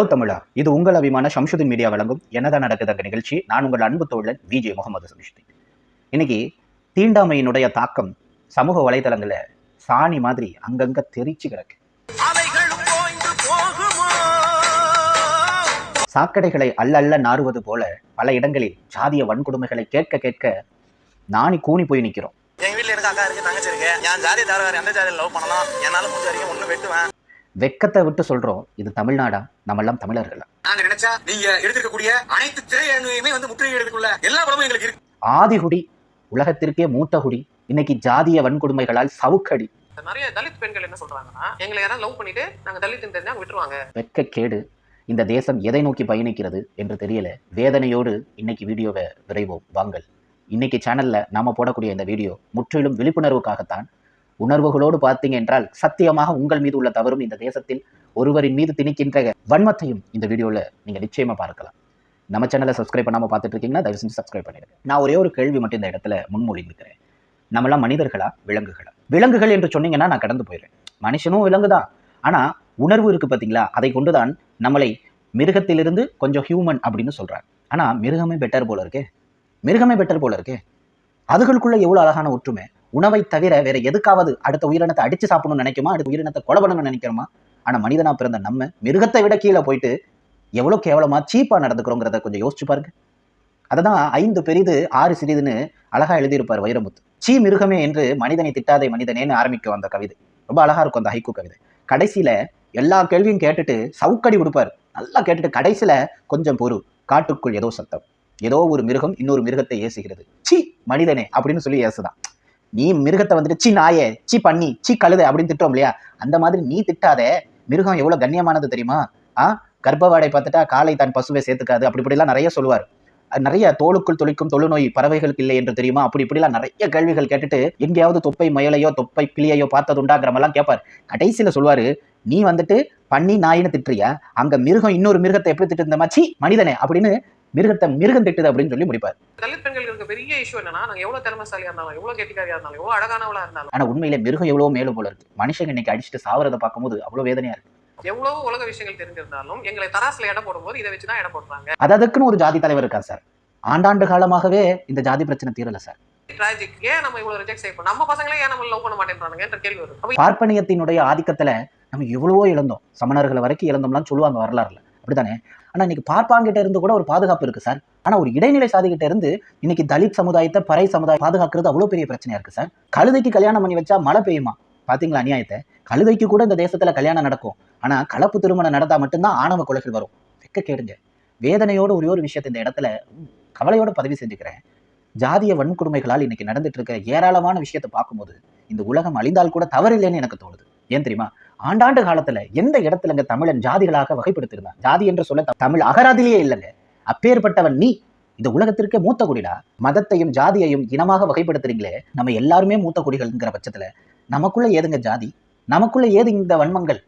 Hello தமிழா இது உங்கள் அபிமான ஷம்சுதீன் மீடியா வழங்கும் என்னதான் நடக்குது அங்க நிகழ்ச்சி. நான் உங்கள் அன்பு தோழன் விஜய் முகமது சமிஷ்தி இன்னைக்கு தீண்டாமையினுடைய தாக்கம் சமூக வலைதளங்கள்ல சாணி மாதிரி அங்கங்க தெரிச்சு கிடக்கு. சாக்கடைகளை அல்லல்ல நாறுவது போல பல இடங்களில் சாதிய வன்கொடுமைகளை கேட்க கேட்க நாணி கூனி போய் நிக்கிறோம். எங்க வீட்ல இருக்க அக்கா இருக்கு தங்கச்சி இருக்கு. என் ஜாதியை தவிர வேற எந்த ஜாதியை லவ் பண்ணலாம்? என்னால முடிஞ்ச வரைக்கும் ஒண்ணு வெட்டுவேன். வெக்கத்தை விட்டு சொல்றோம் இது தமிழ்நாடா? நம்மெல்லாம் தமிழர்களா? நாங்க நினைச்சா நீங்க எடுத்திருக்கக்கூடிய அனைத்து திரையரங்குமே வந்து முற்றுகையிடறதுக்குள்ள எல்லா படமும் எங்களுக்கு இருக்கு. ஆதிகுடி உலகத்திற்கே மூத்த குடி இன்னைக்கு ஜாதிய வன்கொடுமைகளால் சவுக்கடி. நிறைய தலித் பெண்கள் என்ன சொல்றாங்கன்னா எங்களை யாராவது லவ் பண்ணிட்டு நாங்க தலித் தெரிஞ்சா விட்டுருவாங்க. வெட்கக்கேடு இந்த தேசம் எதை நோக்கி பயணிக்கிறது என்று தெரியல. வேதனையோடு இன்னைக்கு வீடியோவை விரைவோம். வாங்கள். இன்னைக்கு சேனல்ல நாம போடக்கூடிய இந்த வீடியோ முற்றிலும் விழிப்புணர்வுக்காகத்தான் உணர்வுகளோடு பார்த்தீங்க என்றால் சத்தியமாக உங்கள் மீது உள்ள தவறும் இந்த தேசத்தில் ஒருவரின் மீது திணிக்கின்ற வன்மத்தையும் இந்த வீடியோவில் நீங்கள் நிச்சயமாக பார்க்கலாம். நம்ம சேனலை சப்ஸ்கிரைப் பண்ணாம பார்த்துட்டு இருக்கீங்கன்னா தயவு செஞ்சு சப்ஸ்கிரைப் பண்ணிடுங்க. நான் ஒரே ஒரு கேள்வி மட்டும் இந்த இடத்துல முன்மொழிந்துக்கிறேன் நம்மளாம் மனிதர்களா? விலங்குகளா? விலங்குகள் என்று சொன்னீங்கன்னா நான் கடந்து போயிடுறேன். மனுஷனும் விலங்குதான். ஆனால் உணர்வு இருக்கு பார்த்தீங்களா அதை கொண்டு தான் நம்மளை மிருகத்திலிருந்து கொஞ்சம் ஹியூமன் அப்படின்னு சொல்றாங்க. ஆனா மிருகமே பெட்டர் போல இருக்கே. மிருகமே பெட்டர் போல இருக்கே. அதுகளுக்குள்ள எவ்வளோ அழகான ஒற்றுமை? உணவை தவிர வேற எதுக்காவது அடுத்த உயிரினத்தை அடிச்சு சாப்பிடணும்னு நினைக்குமா? அடுத்த உயிரினத்தை கொலை பண்ணணும்னு நினைக்கிறோமா? ஆனா மனிதனா பிறந்த நம்ம மிருகத்தை விட கீழே போயிட்டு எவ்வளோ கேவலமா சீப்பா நடந்துக்கிறோங்கிறத கொஞ்சம் யோசிச்சு பாருங்க. அததான் ஐந்து பெரிது ஆறு சிறிதுன்னு அழகா எழுதியிருப்பார் வைரமுத்து. சீ மிருகமே என்று மனிதனை திட்டாதே மனிதனேன்னு ஆரம்பிக்கும் அந்த கவிதை. ரொம்ப அழகா இருக்கும் அந்த ஹைக்கூ கவிதை. கடைசியில எல்லா கேள்வியும் கேட்டுட்டு சவுக்கடி கொடுப்பார் நல்லா கேட்டுட்டு கடைசியில கொஞ்சம் பொறு. காட்டுக்குள் ஏதோ சத்தம். ஏதோ ஒரு மிருகம் இன்னொரு மிருகத்தை ஏசுகிறது. சி மனிதனே அப்படின்னு சொல்லி ஏசுதான். நீ மிருகத்தை வந்துட்டு சி நாயே சி பண்ணி சி கழுதை அப்படின்னு திட்டோம் இல்லையா? அந்த மாதிரி நீ திட்டாத மிருகம் எவ்வளவு கண்ணியமானது தெரியுமா? ஆ? கர்ப்பவாடை பார்த்துட்டா காலை தான் பசுவை சேர்த்துக்காது. அப்படி இப்படிலாம் நிறைய சொல்லுவார். அது நிறைய தோலுக்குள் தொழிக்கும் தொழுநோய் பறவைகளுக்கு இல்லை என்று தெரியுமா? அப்படி இப்படிலாம் நிறைய கேள்விகள் கேட்டுட்டு எங்கேயாவது தொப்பை முயலையோ தொப்பை கிளியையோ பார்த்ததுண்டாங்கிறமெல்லாம் கேட்பார். கடைசியில சொல்லுவாரு நீ வந்துட்டு பண்ணி நாயின்னு திட்டுறியா? அங்க மிருகம் இன்னொரு மிருகத்தை எப்படி திட்டு இருந்தமாச்சி மனிதனே அப்படின்னு மிருகத்தை மிருகம் திட்டுது அப்படின்னு சொல்லி முடிப்பார். தலித் பெண்களுக்கு இருக்க பெரிய இஷ்யூ என்னன்னா நாங்க எவ்வளவு திறமைசாலியா இருந்தாலும் எவ்வளவு கெட்டிக்காரியா இருந்தாலும் எவ்வளவு அழகானவளா இருந்தாலும் ஆனா உண்மையிலே மிருகம் எவ்வளவோ மேலும் போல இருக்கு. மனுஷங்க இன்னைக்கு அடிச்சுட்டு சாவறதை பார்க்கும்போது அவ்வளவு வேதனையா இருக்கு. எவ்வளவு உலக விஷயங்கள் தெரிஞ்சிருந்தாலும் எங்களை தராசுல எடை போடும்போது இதை வச்சுதான் எடை போடுறாங்க. அது அதுக்குன்னு ஒரு ஜாதி தலைவர் இருக்கா சார். ஆண்டாண்டு காலமாகவே இந்த ஜாதி பிரச்சனை தீரல சார். டிராஜிக் ஏன் நம்ம இவ்வளவு ரிஜெக்ட் செய்யணும் நம்ம பசங்களே ஏன் நம்ம லவ் பண்ண மாட்டேன்றாங்கன்ற கேள்வி வரும் பார்ப்பனியத்தினுடைய ஆதிக்கத்துல நம்ம எவ்வளவோ இழந்தோம். சமணர்களை வரைக்கும் இழந்தோம்லாம் சொல்லுவாங்க வரலாறுல. அப்படித்தானே? ஆனால் இன்னைக்கு பார்ப்பாங்கிட்ட இருந்து கூட ஒரு பாதுகாப்பு இருக்கு சார். ஆனால் ஒரு இடைநிலை சாதிகிட்ட இருந்து இன்னைக்கு தலித் சமுதாயத்தை பறை சமுதாயம் பாதுகாக்கிறது அவ்வளோ பெரிய பிரச்சனையா இருக்கு சார். கழுதைக்கு கல்யாணம் பண்ணி வச்சா மழை பெய்யுமா? பார்த்தீங்களா அநியாயத்தை? கழுதைக்கு கூட இந்த தேசத்தில் கல்யாணம் நடக்கும். ஆனால் கலப்பு திருமணம் நடந்தால் மட்டும்தான் ஆணவ கொலைகள் வரும். வெக்க கேடுங்க. வேதனையோட ஒரே ஒரு விஷயத்தை இந்த இடத்துல கவலையோட பதிவு செஞ்சுக்கிறேன். ஜாதிய வன்கொடுமைகளால் இன்னைக்கு நடந்துட்டு இருக்கிற ஏராளமான விஷயத்தை பார்க்கும்போது இந்த உலகம் அழிந்தால் கூட தவறில்லைன்னு எனக்கு தோணுது. ஏன் தெரியுமா? ஆண்டாண்டு காலத்துல எந்த இடத்துலங்க தமிழன் ஜாதிகளாக வகைப்படுத்திருந்தான்? ஜாதி என்று சொல்ல தமிழ் அகராதிலேயே இல்லைங்க. அப்பேற்பட்டவன் நீ இந்த உலகத்திற்கே மூத்த குடிடா. மதத்தையும் ஜாதியையும் இனமாக வகைப்படுத்துறீங்களே நம்ம எல்லாருமே மூத்த குடிகள்ங்கிற பட்சத்துல நமக்குள்ள ஏதுங்க ஜாதி? நமக்குள்ள ஏது இந்த வன்மங்கள்?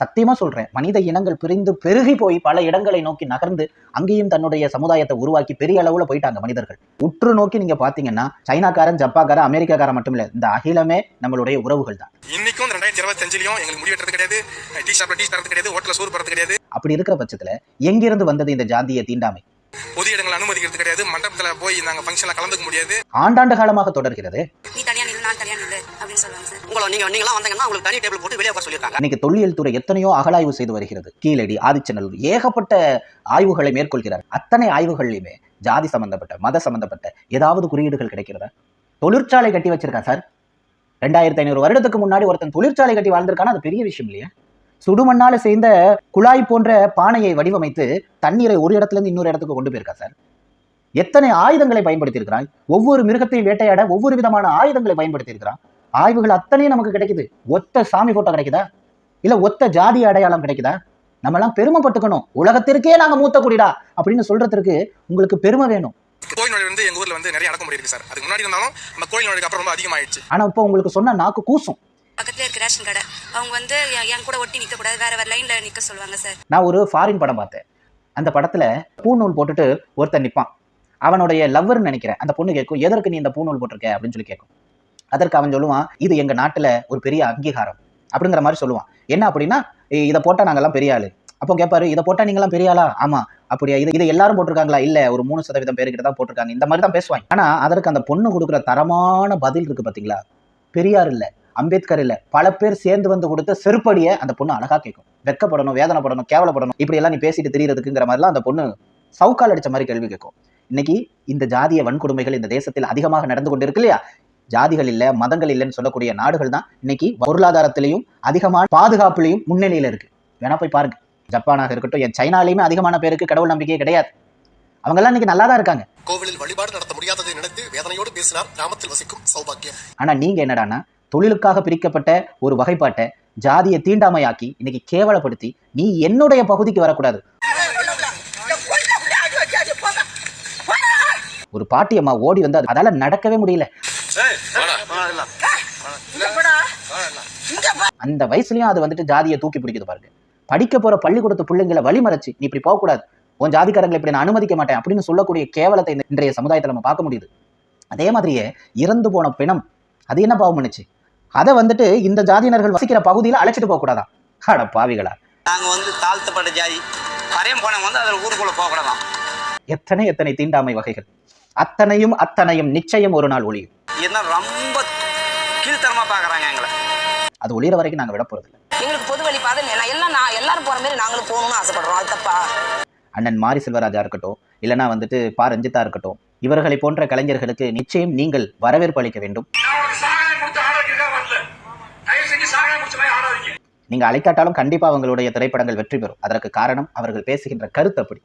சத்தியமா சொல்றேன். மனித இனங்கள் பிரிந்து பெருகி போய் பல இடங்களை நோக்கி நகர்ந்து அங்கேயும் தன்னுடைய சமுதாயத்தை உருவாக்கி பெரிய அளவுல போயிட்டாங்க மனிதர்கள். உற்று நோக்கி நீங்க பாத்தீங்கன்னா சைனாக்காரன் ஜப்பாக்காரன் அமெரிக்காக்காரன் மட்டும் இல்ல இந்த அகிலமே நம்மளுடைய உறவுகள் தான். இன்னைக்கும் ரெண்டாயிரத்தி இருபத்தஞ்சிலையும் எங்களுக்கு முடிவெட்டுறது கிடையாது டீ ஷாப்ல டீ தரது கிடையாது ஹோட்டல்ல சோறு போறது கிடையாது. அப்படி இருக்கிற பட்சத்துல எங்கிருந்து வந்தது இந்த ஜாதிய தீண்டாமை? பொது இடங்களை அனுமதிக்கிறது கிடையாது மண்டபத்துல போய் நாங்க ஃபங்க்ஷன்ல கலந்துக்க முடியாது. ஆண்டாண்டு காலமாக தொடர்கிறது. நீ தனியா நில்லு நான் அப்படின்னு சொல்லுவாங்க சார். உங்களை நீங்க நீங்களாம் வந்தீங்கன்னா உங்களுக்கு தனி டேபிள் போட்டு வெளியே உட்கார சொல்லியிருக்காங்க. இன்னைக்கு தொல்லியல் துறை எத்தனையோ அகலாய்வு செய்து வருகிறது. கீழடி ஆதிச்சநல்லூர் ஏகப்பட்ட ஆய்வுகளை மேற்கொள்கிறார். அத்தனை ஆய்வுகள்லையுமே ஜாதி சம்பந்தப்பட்ட மத சம்பந்தப்பட்ட ஏதாவது குறியீடுகள் கிடைக்கிறதா? தொழிற்சாலை கட்டி வச்சிருக்கான் சார். ரெண்டாயிரத்தி ஐநூறு வருடத்துக்கு முன்னாடி ஒருத்தன் தொழிற்சாலை கட்டி வாழ்ந்திருக்கானா? அது பெரிய விஷயம் இல்லையா? சுடுமண்ணால சேர்ந்த குழாய் போன்ற பானையை வடிவமைத்து தண்ணீரை ஒரு இடத்துல இருந்து இன்னொரு இடத்துக்கு கொண்டு போயிருக்கா சார்? எத்தனை ஆயுதங்களை பயன்படுத்தி இருக்கிறான் ஒவ்வொரு மிருகத்தையும் வேட்டையாட ஒவ்வொரு விதமான ஆயுதங்களை பயன்படுத்தி இருக்கிறான் ஆய்வுகள் அத்தனையும் நமக்கு கிடைக்குது. ஒத்த சாமி போட்டோ கிடைக்குதா? இல்ல ஒத்த ஜாதி அடையாளம் கிடைக்குதா? நம்ம எல்லாம் பெருமைப்பட்டுக்கணும் உலகத்திற்கே நாங்க மூத்த குடிடா அப்படின்னு சொல்றதுக்கு உங்களுக்கு பெருமை வேணும். கோயில் வந்து எங்க ஊர்ல வந்து நிறைய அடக்குமுறை இருக்கு சார். அதுக்கு முன்னாடி இருந்தாலும் நம்ம கோயில் நுழைவுக்கு அப்புறம் ரொம்ப அதிகமாயிடுச்சு. ஆனா இப்போ உங்களுக்கு சொன்ன நாக்கு கூசும். பக்கத்துல இருக்க ரேஷன் கடை. அவங்க வந்து என் என் கூட ஒட்டி நிக்க கூடாது. வேற வேற லைன்ல நிக்க சொல்லுவாங்க சார். நான் ஒரு ஃபாரின் படம் பார்த்தேன். அந்த படத்துல பூநூல் போட்டுட்டு ஒருத்தன் நிப்பான். அவனுடைய லவ்வர்னு நினைக்கிறேன். அந்த பொண்ணு கேட்கும் எதற்கு நீ இந்த பூநூல் போட்டிருக்க? அப்படின்னு சொல்லி கேட்கும். அதற்கு அவன் சொல்லுவான் இது எங்க நாட்டுல ஒரு பெரிய அங்கீகாரம். அப்படிங்கிற மாதிரி சொல்லுவான். என்ன அப்படின்னா இதை போட்டா நாங்கெல்லாம் பெரிய ஆளு. அப்போ கேட்பாரு இதை போட்டா நீங்களாம் பெரிய ஆளா? ஆமா. அப்படியா? இது இதை எல்லாரும் போட்டிருக்காங்களா? இல்ல ஒரு மூணு சதவீதம் பேருக்கிட்ட தான் போட்டிருக்காங்க. இந்த மாதிரி தான் பேசுவாங்க. ஆனா அதற்கு அந்த பொண்ணு கொடுக்குற தரமான பதில் இருக்கு பாத்தீங்களா? பெரியார் இல்ல அம்பேத்கர் இல்ல பல பேர் சேர்ந்து வந்து கொடுத்த செருப்படியை அந்த பொண்ணு அழகா கேட்கும். வெட்கப்படணும் வேதனைப்படணும் கேவலப்படணும் இப்படி எல்லாம் நீ பேசிட்டு தெரியறதுக்குங்கிற மாதிரிலாம் அந்த பொண்ணு சவுக்கால் அடிச்ச மாதிரி கேள்வி கேட்கும். இன்னைக்கு இந்த ஜாதிய வன்கொடுமைகள் இந்த தேசத்தில் அதிகமாக நடந்து கொண்டு இருக்கு இல்லையா? ஜாதிகள் இல்ல மதங்கள் இல்லைன்னு சொல்லக்கூடிய நாடுகள் தான் இன்னைக்கு பொருளாதாரத்திலையும் அதிகமான பாதுகாப்புலையும் முன்னிலையில இருக்கு. வேணா போய் பாருங்க. ஜப்பானாக இருக்கட்டும் என் சைனாலையுமே அதிகமான பேருக்கு கடவுள் நம்பிக்கையே கிடையாது. அவங்கெல்லாம் இன்னைக்கு நல்லா தான் இருக்காங்க. கோவிலில் வழிபாடு நடத்த முடியாததை நினைத்து வேதனையோடு பேசினார் கிராமத்தில் வசிக்கும் சௌபாக்கியம் ஆனா நீங்க என்னடான்னா தொழிலுக்காக பிரிக்கப்பட்ட ஒரு வகைப்பாட்டை ஜாதியை தீண்டாமையாக்கி இன்னைக்கு கேவலப்படுத்தி நீ என்னுடைய பகுதிக்கு வரக்கூடாது. ஒரு பாட்டியம்மா ஓடி வந்து அது- அதால நடக்கவே முடியல. அந்த வயசுலயும் அது வந்துட்டு ஜாதியை தூக்கி பிடிக்குது பாருங்க. படிக்க போற பள்ளிக்கூடத்து பிள்ளைங்களை வழிமறைச்சு நீ இப்படி போகக்கூடாது. உன் ஜாதிக்காரங்களை இப்படி நான் அனுமதிக்க மாட்டேன் அப்படின்னு சொல்லக்கூடிய கேவலத்தை இந்த இன்றைய சமுதாயத்தில் நம்ம பார்க்க முடியுது. அதே மாதிரியே இறந்து போன பிணம் அது என்ன பாவம் பண்ணுச்சு? அதை வந்துட்டு இந்த ஜாதியினர்கள் வசிக்கிற பகுதியில் அழைச்சிட்டு போக கூடாதா அட பாவிகளா. நாங்க வந்து தாழ்த்தப்பட்ட ஜாதி. பறையம் போனவங்க வந்து அதில் ஊருக்குள்ள போகக்கூடாதான் எத்தனை எத்தனை தீண்டாமை வகைகள். அத்தனையும் அத்தனையும் நிச்சயம் ஒரு நாள் ஒளியும். ரொம்ப கீழ்த்தரமா பாக்குறாங்க எங்களை. அது ஒளியிற வரைக்கும் நாங்கள் விட போறதில்லை. எங்களுக்கு பொது வழி பாதை எல்லாம் நான் எல்லாரும் போற மாதிரி நாங்களும் போகணும்னு ஆசைப்படுறோம் அது தப்பா? அண்ணன் மாரி செல்வராஜா இருக்கட்டும் இல்லைன்னா வந்துட்டு பா ரஞ்சிதா இருக்கட்டும் இவர்களை போன்ற கலைஞர்களுக்கு நிச்சயம் நீங்கள் வரவேற்பு அளிக்க வேண்டும். நீங்க அழைக்காட்டாலும் கண்டிப்பா அவங்களுடைய திரைப்படங்கள் வெற்றி பெறும். அதற்கு காரணம் அவர்கள் பேசுகின்ற கருத்து அப்படி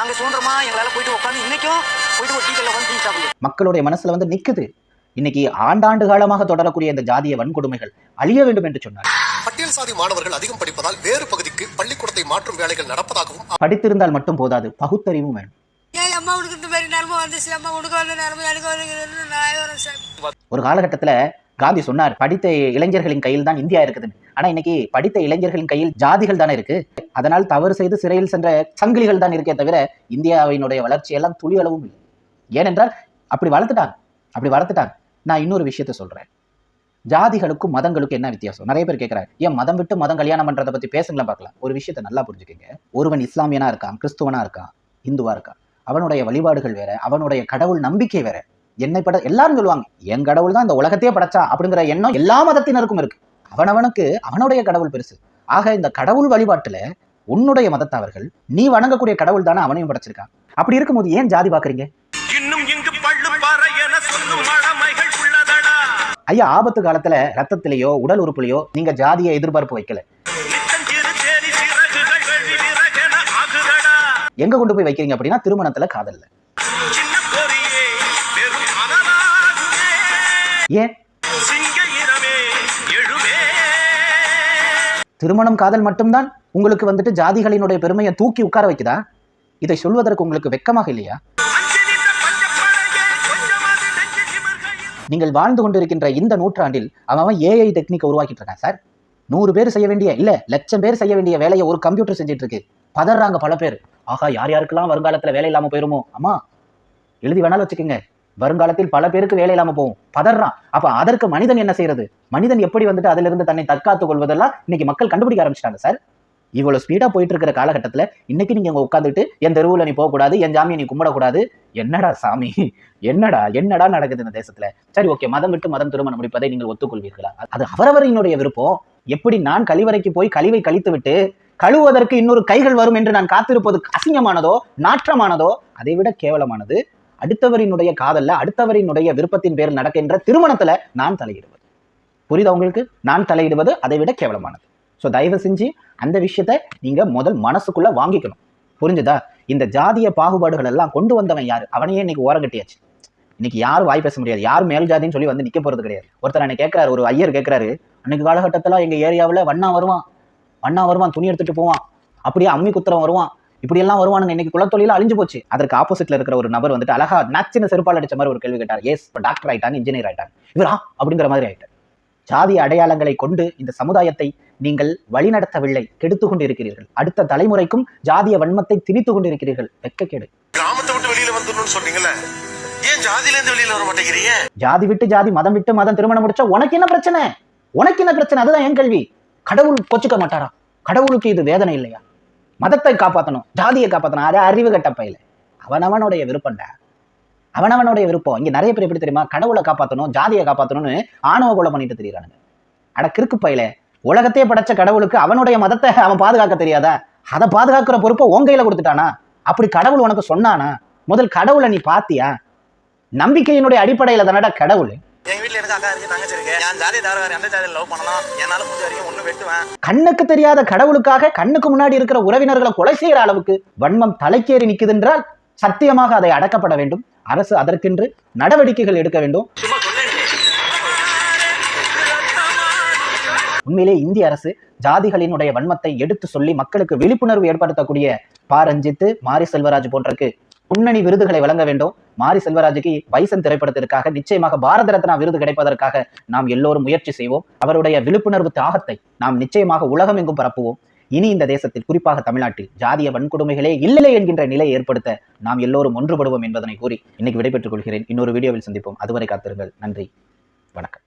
ரெண்டாயிரத்தி இருபத்தஞ்சாயும் நாங்க சுதந்திரமா எங்களால போயிட்டு உட்காந்து இன்னைக்கும் போயிட்டு ஒரு டீக்கல்ல வந்து டீ சாப்பிடுவோம். மக்களுடைய மனசுல வந்து நிக்குது. இன்னைக்கு ஆண்டாண்டு காலமாக தொடரக்கூடிய இந்த ஜாதிய வன்கொடுமைகள் அழிய வேண்டும் என்று சொன்னார். பட்டியல் சாதி மாணவர்கள் அதிகம் படிப்பதால் வேறு பகுதிக்கு பள்ளிக்கூடத்தை மாற்றும் வேலைகள் நடப்பதாகவும் படித்திருந்தால் மட்டும் போதாது பகுத்தறிவும் வேணும். ஒரு காலகட்டத்துல காந்தி சொன்னார் படித்த இளைஞர்களின் கையில் தான் இந்தியா இருக்குதுன்னு. ஆனா இன்னைக்கு படித்த இளைஞர்களின் கையில் ஜாதிகள் தானே இருக்கு. அதனால் தவறு செய்து சிறையில் சென்ற சங்கிலிகள் தான் இருக்கே தவிர இந்தியாவினுடைய வளர்ச்சி எல்லாம் துளி அளவும் இல்லை. ஏனென்றால் அப்படி வளர்த்துட்டாங்க. அப்படி வளர்த்துட்டாங்க. நான் இன்னொரு விஷயத்த சொல்றேன். ஜாதிகளுக்கும் மதங்களுக்கும் என்ன வித்தியாசம்? நிறைய பேர் கேட்கறாங்க ஏன் மதம் விட்டு மதம் கல்யாணம் பண்றதை பத்தி பேசுங்களா பார்க்கலாம். ஒரு விஷயத்தை நல்லா புரிஞ்சுக்கங்க. ஒருவன் இஸ்லாமியனா இருக்கான் கிறிஸ்துவனா இருக்கான் இந்துவா இருக்கான். அவனுடைய வழிபாடுகள் வேற அவனுடைய கடவுள் நம்பிக்கை வேற. என்னை பட எல்லாரும் சொல்லுவாங்க என் கடவுள் தான் இந்த உலகத்தையே படைச்சா அப்படிங்கிற எண்ணம் எல்லா மதத்தினருக்கும் இருக்கு. அவனவனுக்கு அவனுடைய கடவுள் பெருசு. ஆக இந்த கடவுள் வழிபாட்டுல உன்னுடைய மதத்தவர்கள் நீ வணங்கக்கூடிய கடவுள் தானே அவனையும் படைச்சிருக்கான் அப்படி இருக்கும்போது ஏன் ஜாதி பாக்குறீங்க? ஐயா ஆபத்து காலத்துல ரத்தத்திலேயோ உடல் உறுப்புலையோ நீங்க ஜாதியை எதிர்பார்ப்பு வைக்கல. எங்க கொண்டு போய் வைக்கிறீங்க அப்படின்னா திருமணத்துல காதல்ல. ஏன் திருமணம் காதல் மட்டும்தான் உங்களுக்கு வந்துட்டு ஜாதிகளினுடைய பெருமையை தூக்கி உட்கார வைக்குதா? இதை சொல்வதற்கு உங்களுக்கு வெக்கமாக இல்லையா? நீங்கள் வாழ்ந்து கொண்டிருக்கின்ற இந்த நூற்றாண்டில் அவன் ஏஐ டெக்னிக்கை உருவாக்கிட்டு இருக்கான் சார். நூறு பேர் செய்ய வேண்டிய இல்ல லட்சம் பேர் செய்ய வேண்டிய வேலையை ஒரு கம்ப்யூட்டர் செஞ்சுட்டு இருக்கு பதறாங்க பல பேர். ஆகா யார் யாருக்கெல்லாம் வருங்காலத்துல வேலை இல்லாம போயிருமோ? அம்மா எழுதி வேணாலும் வச்சுக்கோங்க. வருங்காலத்தில் பல பேருக்கு வேலை இல்லாம போகும். பதறான். அப்ப அதற்கு மனிதன் என்ன செய்யறது? மனிதன் எப்படி வந்துட்டு அதிலிருந்து தன்னை தற்காத்துக் கொள்வதெல்லாம் இன்னைக்கு மக்கள் கண்டுபிடிக்க ஆரம்பிச்சிட்டாங்க சார். இவ்வளவு ஸ்பீடா போயிட்டு இருக்கிற காலகட்டத்துல இன்னைக்கு நீங்க அங்கே உட்காந்துட்டு என் தெருவுல நீ போகக்கூடாது என் ஜாமியை நீ கும்பிடக்கூடாது. என்னடா சாமி? என்னடா என்னடா நடக்குது இந்த தேசத்துல? சரி ஓகே. மதம் விட்டு மதம் திருமணம் முடிப்பதை நீங்கள் ஒத்துக்கொள்வீர்களா? அது அவரவரினுடைய விருப்பம். எப்படி நான் கழிவறைக்கு போய் கழிவை கழித்து விட்டு கழுவுவதற்கு இன்னொரு கைகள் வரும் என்று நான் காத்திருப்பது அசிங்கமானதோ நாற்றமானதோ அதை விட கேவலமானது அடுத்தவரினுடைய காதல்ல அடுத்தவரினுடைய விருப்பத்தின் பேரில் நடக்கின்ற திருமணத்துல நான் தலையிடுவது. புரியுதா உங்களுக்கு? நான் தலையிடுவது அதை விட கேவலமானது. ஸோ தயவு செஞ்சு அந்த விஷயத்த நீங்க முதல் மனசுக்குள்ள வாங்கிக்கணும். புரிஞ்சுதா? இந்த ஜாதிய பாகுபாடுகள் எல்லாம் கொண்டு வந்தவன் யாரு? அவனையே இன்னைக்கு ஓரங்கட்டியாச்சு இன்னைக்கு யாரும் வாய் பேச முடியாது. யார் மேல் ஜாதின்னு சொல்லி வந்து நிக்க போறது கிடையாது. ஒருத்தர் என்னை கேட்கிறாரு ஒரு ஐயர் கேட்கிறாரு அன்னைக்கு காலகட்டத்தில் எங்க ஏரியாவில் வண்ணா வருவான். வண்ணா வருவான் துணி எடுத்துட்டு போவான். அப்படியே அம்மி குத்துறவன் வருவான். இப்படி எல்லாம் வருவானுங்க. இன்னைக்கு குலத்தொழில அழிஞ்சு போச்சு. அதற்கு ஆப்போசிட்ல இருக்கிற ஒரு நபர் வந்துட்டு அழகா நச்சின செருப்பால் அடிச்ச மாதிரி ஒரு கேள்வி கேட்டார். எஸ் இப்போ டாக்டர் ஆயிட்டாங்க இன்ஜினியர் ஆயிட்டாங்க. இவரா? அப்படிங்கிற மாதிரி ஆயிட்டார். ஜாதி அடையாளங்களை கொண்டு இந்த சமுதாயத்தை நீங்கள் வழிநடத்தவில்லை. கெடுத்து கொண்டிருக்கிறீர்கள். அடுத்த தலைமுறைக்கும் ஜாதிய வன்மத்தை திணித்து கொண்டிருக்கிறீர்கள். வெட்கக்கேடு கிராமத்தை விட்டு வெளியில வந்துடணும்னு சொன்னீங்கல்ல? ஏன் ஜாதியில இருந்து வெளியில வர மாட்டேங்கிறீங்க? ஜாதி விட்டு ஜாதி மதம் விட்டு மதம் திருமணம் முடிச்சா உனக்கு என்ன பிரச்சனை? உனக்கு என்ன பிரச்சனை? அதுதான் என் கேள்வி. கடவுள் கொச்சுக்க மாட்டாரா? கடவுளுக்கு இது வேதனை இல்லையா? மதத்தை காப்பாற்றணும் ஜாதியை காப்பாற்றணும் அது அறிவு கட்ட பயில. அவனவனுடைய விருப்பம்டா அவனவனுடைய விருப்பம். இங்க நிறைய பேர் எப்படி தெரியுமா? கடவுளை காப்பாற்றணும் ஜாதியை காப்பாற்றணும்னு ஆணவ கொலை பண்ணிட்டு தெரியுறானுங்க. அட கிறுக்கு பயில. உலகத்தையே படைச்ச கடவுளுக்கு அவனுடைய மதத்தை அவன் பாதுகாக்க தெரியாதா? அதை பாதுகாக்கிற பொறுப்பை உன் கையில் கொடுத்துட்டானா? அப்படி கடவுள் உனக்கு சொன்னானா? முதல் கடவுளை நீ பாத்தியா? நம்பிக்கையினுடைய அடிப்படையில் தானடா கடவுள். எங்க வீட்டுல எனக்கு அக்கா இருக்கு தங்கச்சி இருக்கு. என் ஜாதி தவிர வேற எந்த ஜாதியில லவ் பண்ணலாம் என்னால முடிஞ்ச வரைக்கும் ஒண்ணு வெட்டுவேன். கண்ணுக்கு தெரியாத கடவுளுக்காக கண்ணுக்கு முன்னாடி இருக்கிற உறவினர்களை கொலை செய்யற அளவுக்கு வன்மம் தலைக்கேறி நிக்குதென்றால் சத்தியமாக அதை அடக்கப்பட வேண்டும். அரசு அதற்கென்று நடவடிக்கைகள் எடுக்க வேண்டும். உண்மையிலே இந்திய அரசு ஜாதிகளினுடைய வன்மத்தை எடுத்து சொல்லி மக்களுக்கு விழிப்புணர்வு ஏற்படுத்தக்கூடிய பா ரஞ்சித்து மாரி செல்வராஜ் போன்றக்கு முன்னணி விருதுகளை வழங்க வேண்டும். மாரி செல்வராஜுக்கு பைசன் திரைப்படத்திற்காக நிச்சயமாக பாரத ரத்னா விருது கிடைப்பதற்காக நாம் எல்லோரும் முயற்சி செய்வோம். அவருடைய விழிப்புணர்வு தாகத்தை நாம் நிச்சயமாக உலகம் எங்கும் பரப்புவோம். இனி இந்த தேசத்தில் குறிப்பாக தமிழ்நாட்டில் ஜாதிய வன்கொடுமைகளே இல்லை என்கின்ற நிலையை ஏற்படுத்த நாம் எல்லோரும் ஒன்றுபடுவோம் என்பதனை கூறி இன்னைக்கு விடைபெற்றுக் கொள்கிறேன். இன்னொரு வீடியோவில் சந்திப்போம். அதுவரை காத்திருங்கள். நன்றி. வணக்கம்.